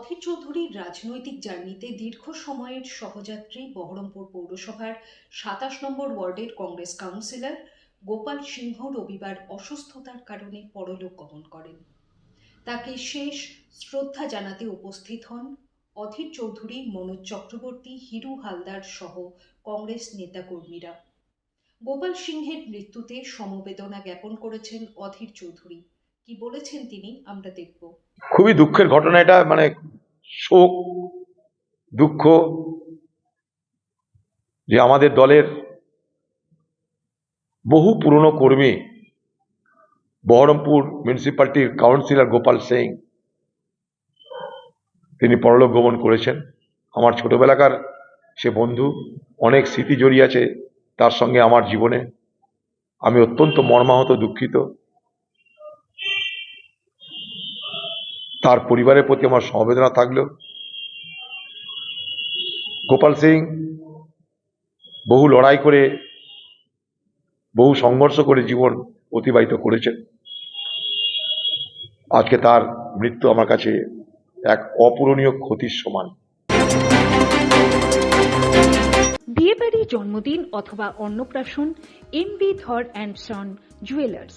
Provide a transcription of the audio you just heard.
অধীর চৌধুরীর রাজনৈতিক জার্নিতে দীর্ঘ সময়ের সহযাত্রী বহরমপুর পৌরসভার সাতাশ নম্বর ওয়ার্ডের কংগ্রেস কাউন্সিলর গোপাল সিংহ রবিবার অসুস্থতার কারণে পরলোক গমন করেন। তাকে শেষ শ্রদ্ধা জানাতে উপস্থিত হন অধীর চৌধুরী মনোজ চক্রবর্তী, হিরু হালদার সহ কংগ্রেস নেতাকর্মীরা। গোপাল সিংহের মৃত্যুতে সমবেদনা জ্ঞাপন করেছেন অধীর চৌধুরী। কি বলেছেন তিনি, আমরা দেখব। খুবই দুঃখের ঘটনা এটা মানে শোক, দুঃখ যে আমাদের দলের বহু পুরনো কর্মী, বহরমপুর মিউনিসিপ্যালিটির কাউন্সিলর গোপাল সিং, তিনি পরলোক গমন করেছেন। আমার ছোটবেলাকার সে বন্ধু, অনেক স্মৃতি জড়িয়ে আছে তার সঙ্গে আমার জীবনে। আমি অত্যন্ত মর্মাহত, দুঃখিত। তার পরিবারের প্রতি আমার সমবেদনা থাকল গোপাল সিং বহু লড়াই করে, বহু সংঘর্ষ করে জীবন অতিবাহিত করেছেন। আজকে তার মৃত্যু আমার কাছে এক অপূরণীয় ক্ষতির সমান। বিয়েবাড়ি জন্মদিন অথবা অন্নপ্রাশন M B Dhar and son, jewellers.